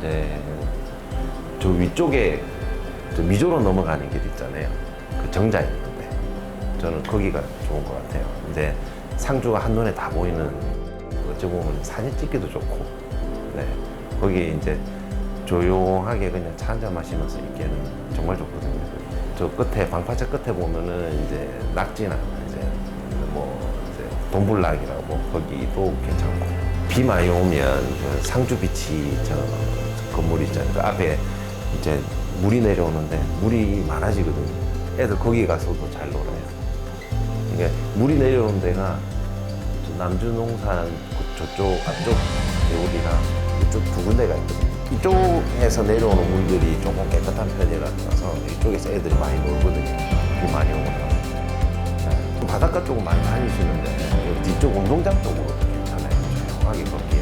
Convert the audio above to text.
이제 저 위쪽에 저 미조로 넘어가는 길 있잖아요. 그 정자 있는데 저는 거기가 좋은 것 같아요. 이제 상주가 한눈에 다 보이는 어찌 보면 사진 찍기도 좋고, 네 거기에 이제 조용하게 그냥 차 한잔 마시면서 있기에는 정말 좋거든요. 저 끝에 방파제 끝에 보면은 이제 낙지나 이제 뭐 이제 동불락이라고 거기도 괜찮고 비 많이 오면 그 상주 비치 저 건물 있잖아요. 그 앞에 이제 물이 내려오는데 물이 많아지거든요. 애들 거기 가서도 잘 놀아요. 이게 물이 내려오는 데가 저 남주농산 그 저쪽 앞쪽 개울이랑 이쪽 두 군데가 있거든요. 이쪽에서 내려오는 물들이 조금 깨끗한 편이라서 이쪽에서 애들이 많이 놀거든요. 비 많이 오거나. 네. 바닷가 쪽은 많이 다니시는데 이 뒤쪽 운동장 쪽으로 걷기